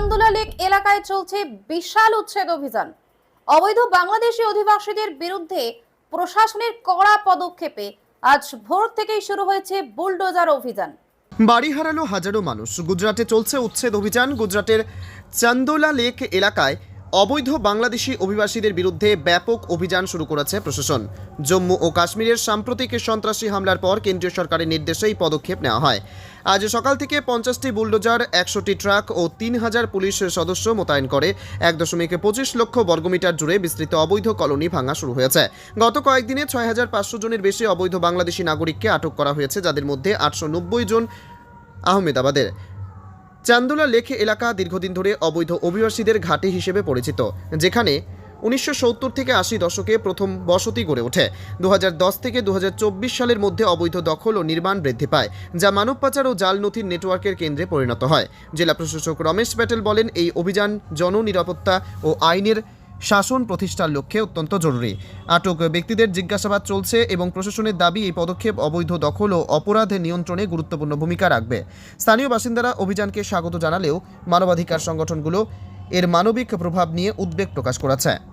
চান্দোলা lake এলাকায় চলছে বিশাল উচ্ছেদ অভিযান। অবৈধ বাংলাদেশি অধিবাসীদের বিরুদ্ধে প্রশাসনের কড়া পদক্ষেপে আজ ভোর থেকেই শুরু হয়েছে বুলডোজার অভিযান। বাড়ি হারালো হাজারো মানুষ। গুজরাটে চলছে উচ্ছেদ অভিযান। গুজরাটের চান্দোলা লেক এলাকায় অবৈধ বাংলাদেশি অভিবাসীদের বিরুদ্ধে ব্যাপক অভিযান শুরু করেছে প্রশাসন। জম্মু ও কাশ্মীরের সাম্প্রতিক সন্ত্রাসী হামলার পর কেন্দ্রীয় সরকারের নির্দেশে এই পদক্ষেপ নেওয়া হয়। আজ সকাল থেকে পঞ্চাশটি বুলডোজার, একশোটি ট্রাক ও তিন হাজার পুলিশ সদস্য মোতায়েন করে এক দশমিক পঁচিশ লক্ষ বর্গমিটার জুড়ে বিস্তৃত অবৈধ কলোনি ভাঙা শুরু হয়েছে। গত কয়েকদিনে ছয় হাজার পাঁচশো জনের বেশি অবৈধ বাংলাদেশি নাগরিককে আটক করা হয়েছে, যাদের মধ্যে আটশো নব্বই জন আহমেদাবাদের। চান্দোলা লেক এলাকা দীর্ঘদিন ধরে অবৈধ অভিবাসীদের ঘাঁটি হিসেবে পরিচিত, যেখানে উনিশশো সত্তর থেকে আশি দশকে প্রথম বসতি গড়ে ওঠে। দু হাজার দশ থেকে দু হাজার চব্বিশ সালের মধ্যে অবৈধ দখল ও নির্মাণ বৃদ্ধি পায়, যা মানব পাচার ও জাল নথির নেটওয়ার্কের কেন্দ্রে পরিণত হয়। জেলা প্রশাসক রমেশ প্যাটেল বলেন, এই অভিযান জননিরাপত্তা ও আইনের শাসন প্রতিষ্ঠার লক্ষ্যে অত্যন্ত জরুরি। আটক ব্যক্তিদের জিজ্ঞাসাবাদ চলছে এবং প্রশাসনের দাবি, এই পদক্ষেপ অবৈধ দখল ও অপরাধ নিয়ন্ত্রণে গুরুত্বপূর্ণ ভূমিকা রাখবে। স্থানীয় বাসিন্দারা অভিযানকে স্বাগত জানালেও মানবাধিকার সংগঠনগুলো এর মানবিক প্রভাব নিয়ে উদ্বেগ প্রকাশ করেছে।